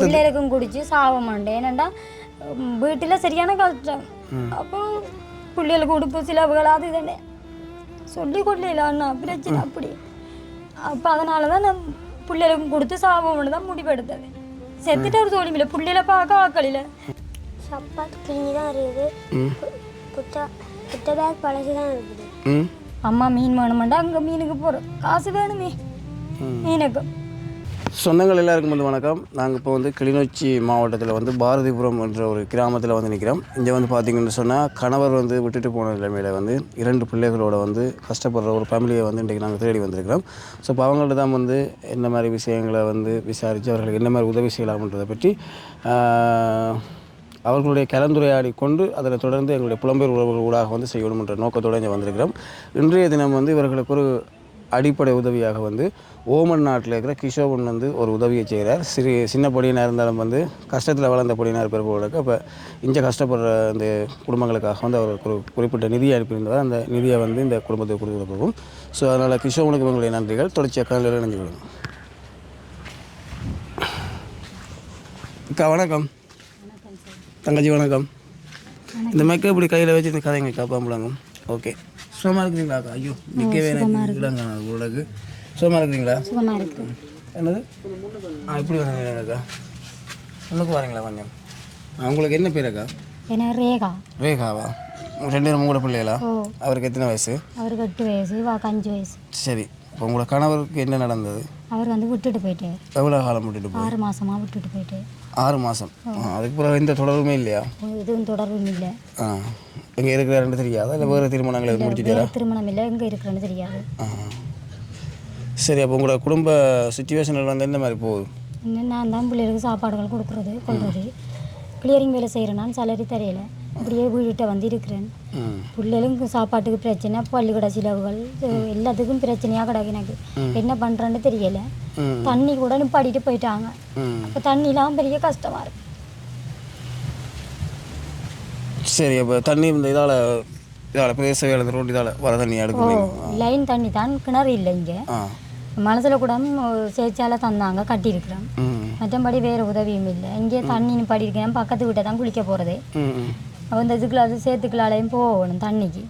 பிள்ளைகளுக்கும் குடிச்சு சாக மாட்டேன் ஏனண்டா வீட்டில் சரியான கஷ்டம் அப்போ பிள்ளைகளுக்கு உடுப்பு சிலவுகள் அது தானே சொல்லி கொள்ளல அண்ணா பிரச்சனை அப்படி அப்போ அதனால தான் நான் பிள்ளைகளுக்கும் கொடுத்து சாவோம்னு தான் முடிவெடுத்தது செத்துட்டு ஒரு தோழிமில்ல பிள்ளைகளை பார்க்க ஆக்களில் சப்பாத்தி கிழிஞ்சு தான் இருக்குது புத்தா புத்த பேக் பழசு தான் இருக்குது அம்மா மீன் வேணுமெண்டா அங்கே மீனுக்கு போகிறோம் காசு வேணுமே மீனுக்கு சொந்தங்கள் எல்லாருக்கும் வந்து வணக்கம். நாங்கள் இப்போ வந்து கிளிநொச்சி மாவட்டத்தில் வந்து பாரதிபுரம் என்ற ஒரு கிராமத்தில் வந்து நிற்கிறோம் இங்கே வந்து பார்த்திங்கன்னு சொன்னால் கணவர் வந்து விட்டுட்டு போன நிலைமையில் வந்து இரண்டு பிள்ளைகளோட வந்து கஷ்டப்படுற ஒரு ஃபேமிலியை வந்து இன்றைக்கி நாங்கள் தேடி வந்திருக்கிறோம். ஸோ இப்போ அவங்கள்ட்ட தான் வந்து என்ன மாதிரி விஷயங்களை வந்து விசாரித்து அவர்களுக்கு என்ன மாதிரி உதவி செய்யலாம்ன்றதை பற்றி அவர்களுடைய கலந்துரையாடி கொண்டு அதனை தொடர்ந்து எங்களுடைய புலம்பெயர் உறவுகள் ஊடாக வந்து செய்யணும்ன்ற நோக்கத்தோடு இங்கே வந்திருக்கிறோம். இன்றைய தினம் வந்து இவர்களுக்கு ஒரு அடிப்படை உதவியாக வந்து ஓமன் நாட்டில் இருக்கிற கிஷோவன் வந்து ஒரு உதவியை செய்கிறார். சிறு சின்ன பொடியினாக இருந்தாலும் வந்து கஷ்டத்தில் வளர்ந்த பொடியினார் பிறப்புகளுக்கு அப்போ இங்கே கஷ்டப்படுற இந்த குடும்பங்களுக்காக வந்து அவர் ஒரு குறிப்பிட்ட நிதியை அனுப்பியிருந்தவர் அந்த நிதியை வந்து இந்த குடும்பத்துக்கு கொடுக்க போகும் ஸோ அதனால் கிஷோவனுக்கு இவங்களுடைய நன்றிகள். தொடர்ச்சியாக காலையில் இணைஞ்சு கொள்ளுங்க. அக்கா வணக்கம். தங்கச்சி வணக்கம். இந்த மைக்க இப்படி கையில் வச்சு இந்த கதைங்க காப்பாம்பலாங்க. ஓகே. சுகமாக இருக்கிறீங்களா அக்கா? ஐயோ நிற்கவே இல்லைங்க உங்களுக்கு சுகமாக இருக்கிறீங்களா என்னது? ஆ இப்படி வரீங்களா அக்கா. ஒன்றுக்கு வரீங்களா கொஞ்சம்? உங்களுக்கு என்ன பேர் அக்கா? ஏன்னா ரேகா. ரேகாவா? ரெண்டு பேரும் உங்களோட பிள்ளைகளா? அவருக்கு எத்தனை வயசு? அவருக்கு எட்டு வயசு இவாக்கு அஞ்சு வயசு. சரி இப்போ உங்களோட கணவருக்கு என்ன நடந்தது? அவர் வந்து விட்டுட்டு போயிட்டார். எவ்வளோ காலம் விட்டுட்டு ஆறு மாசமா விட்டுட்டு போயிட்டு ஆறு மாதம் அதுக்கு பிறகு எந்த தொடர்புமே இல்லையா? எதுவும் தொடர்பும் இல்லை. ஆ எங்கே இருக்கிறாருன்னு தெரியாதா? இல்லை வேறு திருமணங்களை முடிச்சுட்டாரா வேற திருமணம் இல்லை எங்கே இருக்கிறேன்னு தெரியாது. சரி அப்போ உங்களோட குடும்ப சுச்சுவேஷனில் வந்து என்ன மாதிரி போகுது? நான் தான் பிள்ளைகளுக்கு சாப்பாடுகள் கொடுக்குறது கொள்வது. கிளியரிங் வேலை செய்கிறேன் நான் சேலரி தெரியல. அப்படியே வீட்டை வந்து இருக்கிறேன் ம். பிள்ளைகளுக்கு சாப்பாட்டுக்கு பிரச்சனை பள்ளிக்கூட செலவுகள் எல்லாத்துக்கும் பிரச்சனையாக கிடக்கு எனக்கு. என்ன பண்ணுறேன்னு தெரியல. தண்ணி கூட நிப்பாடிட்டு போயிட்டாங்க. அப்போ தண்ணிலாம் பெரிய கஷ்டமாக இருக்கு. சரி அப்போ தண்ணி இந்த இதால் இதால் பிரதேச வேலை இந்த ரோடு இதால் வர தண்ணி ஓ எடுக்கிறீங்க லைன் தண்ணி தான் கிணறு இல்லை இங்கே. மனசில் கூட சேச்சால தந்தாங்க கட்டியிருக்கிறேன் ம். மற்றபடி வேறு உதவியும் இல்லை. இங்கே தண்ணி நிப்பாடி இருக்கேன் பக்கத்து வீட்டை தான் குளிக்க போகிறது அப்போ இந்த இதுக்குள்ள அது சேத்துக்குள்ளாலையும் போகணும் தண்ணிக்கு.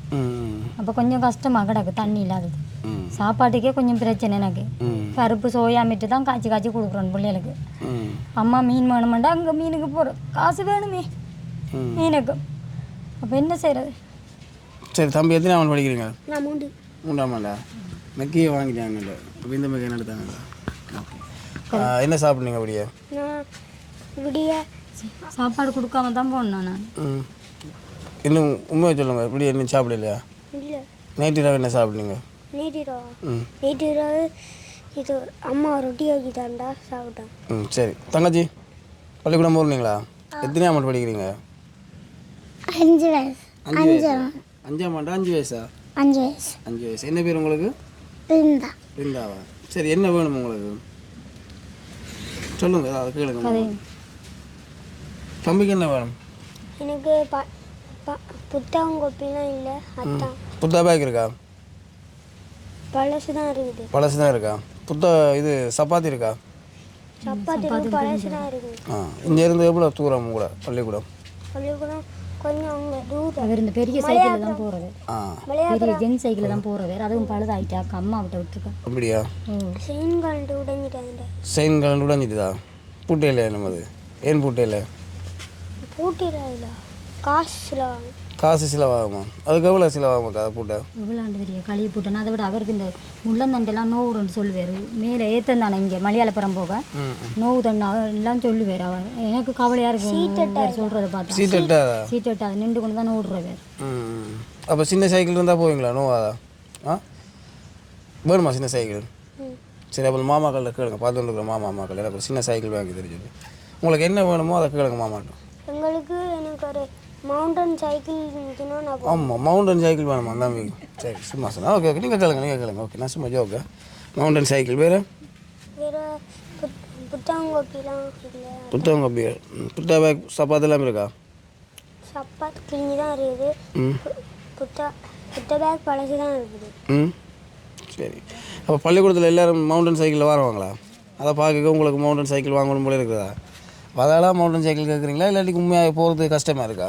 அப்போ கொஞ்சம் கஷ்டமாக கிடக்கு தண்ணி இல்லாதது. சாப்பாட்டுக்கே கொஞ்சம் பிரச்சனை எனக்கு. ம். பருப்பு சோயா மிட்டு தான் காய்ச்சி காய்ச்சி கொடுக்குறோம் பிள்ளைகளுக்கு. அம்மா மீன் வேணுமெண்டா அங்கே மீனுக்கு போகிறோம் காசு வேணுமே. மீனுக்கு அப்போ என்ன செய்கிறது சரி தம்பி எத்தனை அவன் படிக்கிறீங்க? நான் மூண்டு மூன்றாம் ஆண்டா மெக்கியை வாங்கிட்டாங்க அப்போ இந்த மெக்கை நடத்தாங்க என்ன சாப்பிட்றீங்க அப்படியே? நான் விடிய சாப்பாடு கொடுக்காம தான் போனேன் நான். ம். இன்னும் உண்மையை சொல்லுங்க இப்படி என்ன சாப்பிடலையா? இல்லை. நைட்டு இரவு என்ன சாப்பிட்டீங்க நீட்டிரோ ம். நீட்டிரோ இது அம்மா ரொட்டி ஆக்கி தாண்டா சாப்பிட்டேன் ம் சரி. தங்கச்சி பள்ளிக்கூடம் போகிறீங்களா எத்தனை ஆமாண்டு படிக்கிறீங்க? அஞ்சு வயசு. அஞ்சு வயசா? அஞ்சாம் ஆண்டா அஞ்சு வயசா? அஞ்சு வயசு. அஞ்சு வயசு. என்ன பேர் உங்களுக்கு? இருந்தா பிருந்தாவா? சரி என்ன வேணும் உங்களுக்கு? சொல்லுங்க அதை கேளுங்க. தம்பிக்கு என்ன வேணும்? எனக்கு ப ப- புத்தகம் கொப்பிலாம் இல்லை அதான் புத்தா பேக் இருக்கா? பழசு தான் இருக்குது. பழசு தான் இருக்கா? புத்தா இது சப்பாத்தி இருக்கா? சப்பாத்தி பழசு தான் இருக்குது. ஆ இங்கேருந்து எவ்வளோ தூரம் கூட பள்ளிக்கூடம்? பள்ளிக்கூடம் கொஞ்சம் அங்கே தூரம். அவர் இந்த பெரிய சைக்கிளில் தான் போகிறது ஆ. பெரிய ஜென் சைக்கிளில் தான் போகிறது அதுவும் பழுதாயிட்டாக்கா அம்மா விட்ட விட்டுருக்கேன் அப்படியா? ஓ செயின் கழண்டு உடஞ்சிட்டாங்க செயின் கலந்து உடஞ்சிட்டுதா? பூட்டே இல்லை நம்மது ஏன் பூட்டே இல்லை பூட்டிடாதுல காசுல வாங்க காசு செலவாகுமா. அதுக்கு எவ்வளோ செலவாகுமாக்கா அதை பூட்டை? எவ்வளோண்டு பெரிய களியை போட்டேன்னா அதை விட அவருக்கு இந்த முள்ளந்தண்டெல்லாம் நோவுன்னு சொல்லுவார். மேலே ஏற்றந்தானே இங்கே மலையாளப்புறம் போக. நோவு தண்ணா எல்லாம் சொல்லுவார் அவர். எனக்கு கவலையாக இருக்கும் வேறு சொல்கிறத பார்த்தா. சீட் எட்டா சீட் எட்டு அதை நின்று கொண்டு தான் ஓடுறவர் ம் அப்போ சின்ன சைக்கிள் இருந்தால் போவீங்களா? நோவாதா? ஆ? வேணுமா சின்ன சைக்கிள். சரி அப்போ மாமாக்கள்கிட்ட கேளுங்க. பார்த்து இருக்கிற மாமா மாக்கள் எனக்கு ஒரு சின்ன சைக்கிள் வாங்கி தெரிஞ்சது உங்களுக்கு என்ன வேணுமோ அதை கேளுங்க மாமாட்ட. எங்களுக்கு எனக்கு ஒரு மவுண்டன் சைக்கிள் ஆமாம் மவுண்டன் சைக்கிள் வேணுமா? தம்பி சரி சும்மா சொன்னா. ஓகே ஓகே நீங்கள் கேளுங்க நீங்கள் கேளுங்க ஓகே நான் சும்மா ஜோக்கு மவுண்டன் சைக்கிள் வேறு? வேற புத் புத்தகம் கொப்பிலாம் இல்லை புத்தகம் கப்பி புத்தக பேக் சப்பாத்து எல்லாம் இருக்கா? சப்பாத்தி கிழிஞ்சு தான் இருக்குது. புத்த புத்த பேக் பழசு தான் இருக்குது. ம். சரி. அப்போ பள்ளிக்கூடத்தில் எல்லாரும் மவுண்டன் சைக்கிளில் வருவாங்களா? அதை பார்க்க உங்களுக்கு மவுண்டன் சைக்கிள் வாங்கணும் போல இருக்குதா? அதெல்லாம் மவுண்டன் சைக்கிள் கேட்குறீங்களா இல்லாட்டி உண்மையாக போகிறது கஷ்டமாக இருக்கா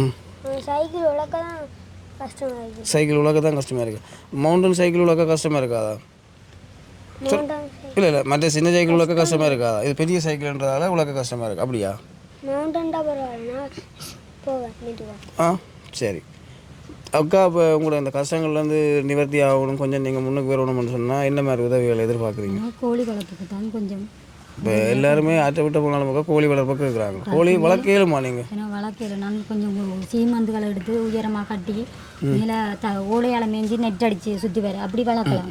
ம் சைக்கிள் உழக்க தான் கஷ்டமாக இருக்குது சைக்கிள் உலக தான் கஷ்டமாக இருக்குது மவுண்டன் சைக்கிள் உலக கஷ்டமாக இருக்காதா? இல்லை இல்லை மற்ற சின்ன சைக்கிள் உலக கஷ்டமாக இருக்காதா? இது பெரிய சைக்கிள்ன்றதால உலக கஷ்டமாக இருக்குது அப்படியா? மவுண்டன் தான் போவேன் ஆ சரி. அக்கா இப்போ உங்களோட இந்த கஷ்டங்கள்லேருந்து நிவர்த்தி ஆகணும் கொஞ்சம் நீங்கள் முன்னுக்கு வரணும்னு சொன்னால் என்ன மாதிரி உதவிகள் எதிர்பார்க்குறீங்க? கோழி வளர்ப்புக்கு தான் கொஞ்சம் இப்போ எல்லாருமே ஆட்டை விட்ட போனாலும் பக்கம் கோழி வளர்ப்புக்கு இருக்கிறாங்க. கோழி வளர்க்கலுமா நீங்கள் வளர்க்கல. நான் கொஞ்சம் சீமந்துகளை எடுத்து உயரமாக கட்டி மேலே த ஓலையால் மேய்ஞ்சி நெட் அடித்து சுற்றி வர அப்படி வளர்க்கலாம்.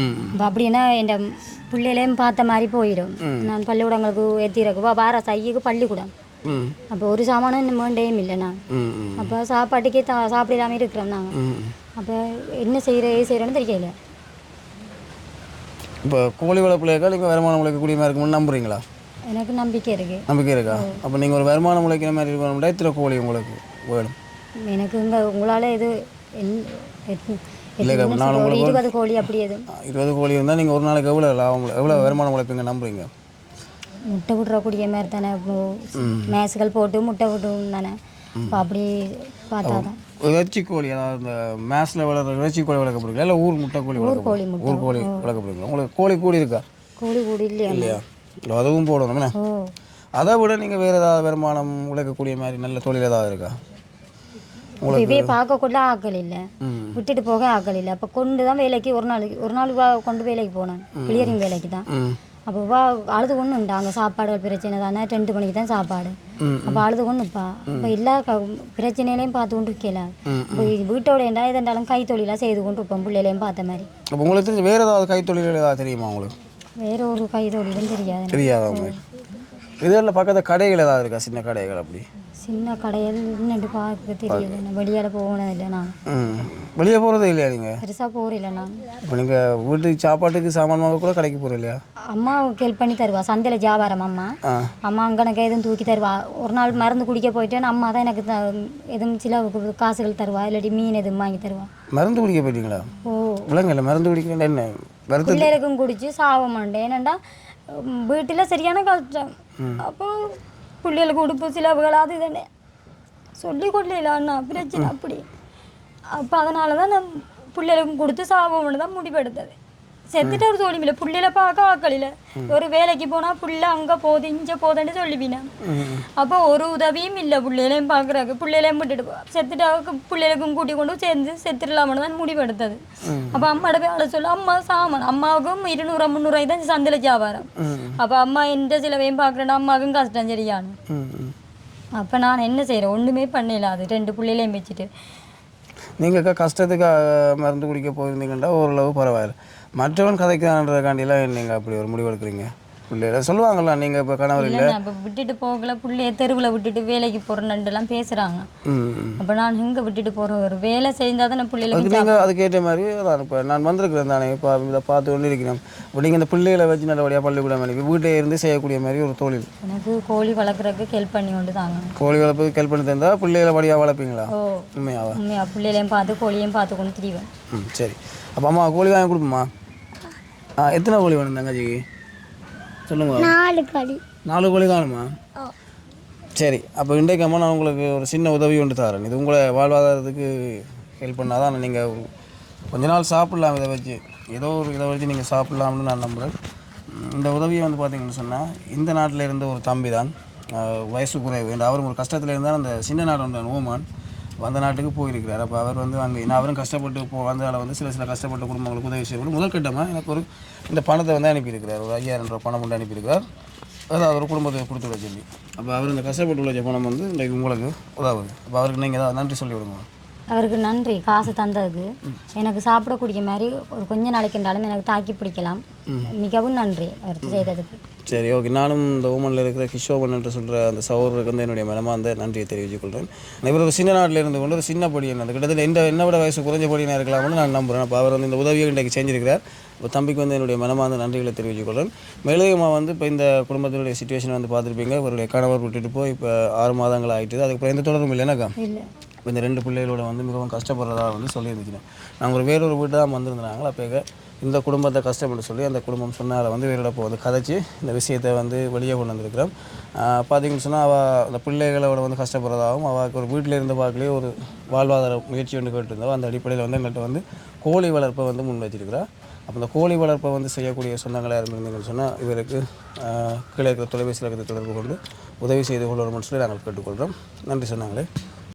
ம் அப்போ அப்படின்னா என் பிள்ளைகளையும் பார்த்த மாதிரி போயிடும். நான் பள்ளிக்கூடங்களுக்கு ஏற்றிறக்குவா வார சைக்கு பள்ளிக்கூடம். அப்போ ஒரு சாமானும் இன்னும் வேண்டையும் இல்லை நான். அப்போ சாப்பாட்டுக்கே தா சாப்பிடாம இருக்கிறோம் நாங்கள் அப்போ என்ன செய்கிற ஏது செய்கிறோன்னு தெரியல. இப்போ கோழி வளர்ப்புலையாக்கா நீங்கள் வருமானம் உழைக்கக்கூடிய மாதிரி இருக்கும்னு நம்புறீங்களா? எனக்கு நம்பிக்கை இருக்குது நம்பிக்கை இருக்கா? அப்போ நீங்கள் ஒரு வருமானம் உழைக்கிற மாதிரி இருக்கணும்னா எத்தனை கோழி உங்களுக்கு வேணும்? எனக்கு இங்கே உங்களால் இது என்ன நான் உங்களுக்கு இருபது கோழி அப்படி எதுவும். இருபது கோழி இருந்தால் நீங்கள் ஒரு நாளைக்கு எவ்வளோ லாபம் எவ்வளோ வருமானம் உழைப்பீங்க நம்புறீங்க? முட்டை விட்றக்கூடிய மாதிரி தானே மேசுகள் போட்டு முட்டை விட்டும் தானே. இப்போ அப்படி பார்த்தா தான் இறைச்சி கோழி அதாவது இந்த மேஸில் வளர்கிற இறைச்சி கோழி வளர்க்கப்படுறீங்களா இல்லை ஊர் முட்டை கோழி கோழி வளர்க்க. ஊர் கோழி வளர்க்கப்படுறீங்களா உங்களுக்கு கோழி கூடி இருக்கா? கோழி கூடி இல்லையா? இல்லையா? இல்லை, அதுவும் போடணும் என்ன? ஓ. அதை விட நீங்கள் வேறு ஏதாவது வருமானம் உழைக்கக்கூடிய மாதிரி நல்ல தொழில் ஏதாவது இருக்கா? இப்போ இவையே பார்க்கக்குள்ள ஆக்கள் இல்லை. விட்டுட்டு போக ஆக்கள் இல்லை. அப்போ கொண்டு தான் வேலைக்கு ஒரு நாளைக்கு ஒரு நாள் கொண்டு வேலைக்கு போனேன். கிளியரிங் வேலைக்கு தான் அப்போ வா அழுது கொண்டு உண்டு அங்கே சாப்பாடுகள் பிரச்சனை தானே ரெண்டு மணிக்கு தான் சாப்பாடு. அப்போ அழுது கொண்டுப்பா இப்போ எல்லா க பிரச்சனையிலையும் பார்த்து கொண்டு இருக்கல. இப்போ வீட்டோட என்ன எதாண்டாலும் கை தொழிலாக செய்து கொண்டு இருப்போம் பிள்ளைகளையும் பார்த்த மாதிரி. அப்போ உங்களுக்கு தெரிஞ்ச வேறு ஏதாவது கைத்தொழில்கள் ஏதாவது தெரியுமா உங்களுக்கு? வேற ஒரு கை தொழிலும் தெரியாது. தெரியாதா உங்களுக்கு? இதில் பக்கத்தில் கடைகள் ஏதாவது இருக்கா? சின்ன கடைகள் அப்படி? சின்ன கடையில் நின்று பார்க்க தெரியல நான் வெளியால் போனதில்லை நான் ம். வெளியே போகிறதே இல்லையா நீங்கள் பெருசாக போகிறதில்ல நான் இப்போ நீங்கள் வீட்டுக்கு சாப்பாட்டுக்கு சாமான் வாங்க கூட கடைக்கு போகிற இல்லையா? அம்மா ஹெல்ப் பண்ணி தருவா. சந்தையில் வியாபாரம் அம்மா. அம்மா அங்கனக்கு எதுவும் தூக்கி தருவா. ஒரு நாள் மருந்து குடிக்க போயிட்டேன் அம்மா தான் எனக்கு எதுவும் சில காசுகள் தருவா. இல்லாட்டி மீன் எதுவும் வாங்கி தருவா. மருந்து குடிக்க போயிட்டீங்களா? ஓ. விலங்குல மருந்து குடிக்கிறேன் என்ன? பிள்ளைகளுக்கும் குடிச்சு சாக மாட்டேன். ஏனண்டா வீட்டில் சரியான கஷ்டம் அப்போ பிள்ளைகளுக்கு உடுப்பு சிலவுகள் அது தானே சொல்லி கொள்ளல அண்ணா பிரச்சனை அப்படி. அப்போ அதனால தான் நான் பிள்ளைகளுக்கும் கொடுத்து சாபம்னு தான் முடிவெடுத்தது. செத்துட்டு ஒரு தோழிமில்ல பிள்ளையில பார்க்க ஆக்களில ஒரு வேலைக்கு போனால் புள்ள அங்கே போகுது இங்கே போதுன்னு சொல்லிவினா. அப்போ ஒரு உதவியும் இல்லை பிள்ளைகளையும் பார்க்குறாங்க பிள்ளைகளையும் விட்டுட்டு செத்துட்டாவுக்கு பிள்ளைகளுக்கும் கூட்டி கொண்டு சேர்ந்து செத்துடலாம்னு தான் முடிவெடுத்தது. அப்போ அம்மாட்ட போய் அழ சொல்ல. அம்மா சாமான் அம்மாவுக்கும் இருநூறு முந்நூறுவாய்க்கு தான் சந்தையில் வியாபாரம். அப்போ அம்மா எந்த சிலவையும் பார்க்குறேன்னா அம்மாவுக்கும் கஷ்டம் சரியானு. அப்போ நான் என்ன செய்கிறேன் ஒன்றுமே பண்ணல. அது ரெண்டு பிள்ளைகளையும் வச்சுட்டு. நீங்கள் கஷ்டத்துக்கு மருந்து குடிக்க போயிருந்தீங்கன்னா ஓரளவு பரவாயில்ல. மற்றவன் கதைக்கான்றதுக்காண்டிலாம் நீங்கள் அப்படி ஒரு முடிவு எடுக்கிறீங்க? பிள்ளைகள சொல்லுவாங்கல்ல நீங்கள் இப்போ கணவர் இல்லை. இப்போ விட்டுட்டு போகல பிள்ளைய தெருவில் விட்டுட்டு வேலைக்கு போகிறேன்னுலாம் பேசுகிறாங்க. அப்போ நான் எங்கே விட்டுட்டு போகிறேன் ஒரு வேலை செஞ்சால் தான் பிள்ளைகளுக்கு நீங்கள் அதுக்கேற்ற மாதிரி அதான் இப்போ நான் வந்திருக்கிறேன் தானே இப்போ இதை பார்த்து கொண்டு இருக்கிறேன் இப்போ நீங்கள் இந்த பிள்ளைகளை வச்சு நல்லபடியாக பள்ளிக்கூடம் அனுப்பி வீட்டை இருந்து செய்யக்கூடிய மாதிரி ஒரு தொழில். எனக்கு கோழி வளர்க்குறதுக்கு ஹெல்ப் பண்ணி கொண்டு தாங்க கோழி வளர்ப்பு கெல் பண்ணி தந்தால் பிள்ளைகளை படியாக வளர்ப்பீங்களா? உண்மையாவா? உண்மையா பிள்ளைகளையும் பார்த்து கோழியையும் பார்த்து கொண்டு திரிவேன். ம் சரி. அப்போ அம்மா கோழி வாங்கி கொடுப்போம்மா. ஆ எத்தனை கோழி வேணும் தங்கச்சிக்கு? சொல்லுங்க. நாலு களி நாலு கோழி காணுமா? சரி அப்போ இன்றைக்கு அம்மா நான் உங்களுக்கு ஒரு சின்ன உதவி ஒன்று தரேன். இது உங்களை வாழ்வாதாரத்துக்கு ஹெல்ப் பண்ணாதான் நீங்கள் கொஞ்ச நாள் சாப்பிடலாம் இதை வச்சு. ஏதோ ஒரு இதை வச்சு நீங்கள் சாப்பிடலாம்னு நான் நம்புகிறேன் இந்த உதவியை வந்து பார்த்தீங்கன்னு சொன்னால் இந்த நாட்டில் இருந்த ஒரு தம்பி தான் வயசு குறைவு. அவரும் ஒரு கஷ்டத்தில் இருந்தால் அந்த சின்ன நாடு ஒன்று ஓமான் வந்த நாட்டுக்கு போயிருக்கிறார். அப்போ அவர் வந்து அங்கே நான் அவரும் கஷ்டப்பட்டு போ வந்ததால் வந்து சில சில கஷ்டப்பட்ட குடும்பங்களுக்கு உதவி செய்யணும் முதற்கட்டமாக எனக்கு ஒரு இந்த பணத்தை வந்து அனுப்பியிருக்கிறார். ஒரு ஐயாயிரம் ரூபாய் பணம் கொண்டு அனுப்பியிருக்கிறார். அதாவது ஒரு குடும்பத்தை கொடுத்து விட சொல்லி. அப்போ அவர் இந்த கஷ்டப்பட்டு உள்ள பணம் வந்து இன்றைக்கு உங்களுக்கு உதவுது. அப்போ அவருக்கு நீங்கள் ஏதாவது நன்றி சொல்லி விடுங்க அவருக்கு நன்றி காசு தந்ததுக்கு எனக்கு சாப்பிடக்கூடிய மாதிரி ஒரு கொஞ்ச நாளைக்குண்டாலும் எனக்கு தாக்கி பிடிக்கலாம். மிகவும் நன்றி அவருக்கு செய்ததுக்கு. சரி ஓகே. நானும் இந்த ஓமனில் இருக்கிற கிஷோபன் என்று சொல்கிற அந்த சகோதரருக்கு வந்து என்னுடைய மனமார்ந்த நன்றியை தெரிவித்துக் கொள்கிறேன். இவர் ஒரு சின்ன நாட்டில் இருந்து கொண்டு ஒரு சின்ன பொடியன் அந்த கிட்டத்தட்ட இந்த என்ன விட வயசு குறைஞ்ச பொடியனாக இருக்கலாம்னு நான் நம்புகிறேன் அப்போ அவர் வந்து இந்த உதவியை இன்றைக்கு செஞ்சிருக்கிறார். இப்போ தம்பிக்கு வந்து என்னுடைய மனமார்ந்த நன்றிகளை தெரிவித்துக் கொள்கிறேன். மேலதிகமாக வந்து இப்போ இந்த குடும்பத்தினுடைய சுச்சுவேஷன் வந்து பார்த்துருப்பீங்க. இவருடைய கணவர் விட்டுட்டு போய் இப்போ ஆறு மாதங்கள் ஆகிட்டுது அதுக்கப்புறம் எந்த தொடர்பும் இல்லை எனக்கா இல்லை. இப்போ இந்த ரெண்டு பிள்ளைகளோட வந்து மிகவும் கஷ்டப்படுறதா வந்து சொல்லியிருந்துக்கிறேன் நாங்கள் ஒரு வேறொரு வீட்டு தான் வந்திருந்தாங்க. அப்போ இந்த குடும்பத்தை கஷ்டப்பட்டு சொல்லி அந்த குடும்பம் சொன்னால வந்து வேறோட இப்போ வந்து கதைச்சி இந்த விஷயத்தை வந்து வெளியே கொண்டு வந்திருக்கிறோம். பார்த்தீங்கன்னு சொன்னால் அவள் அந்த பிள்ளைகளோட வந்து கஷ்டப்படுறதாகவும் அவளுக்கு ஒரு வீட்டில் இருந்த பார்க்கலேயே ஒரு வாழ்வாதார முயற்சி ஒன்று கேட்டிருந்தோம் அந்த அடிப்படையில் வந்து எங்கள்கிட்ட வந்து கோழி வளர்ப்பை வந்து முன் வச்சிருக்கிறா. அப்போ இந்த கோழி வளர்ப்பை வந்து செய்யக்கூடிய சொந்தங்கள் யாரும் இருந்தீங்கன்னு சொன்னால் இவருக்கு கீழே இருக்கிற தொலைபேசியில் இருக்கிற தொடர்பு கொண்டு உதவி செய்து கொள்ளணும்னு சொல்லி நாங்கள் கேட்டுக்கொள்கிறோம். நன்றி சொன்னாங்களே.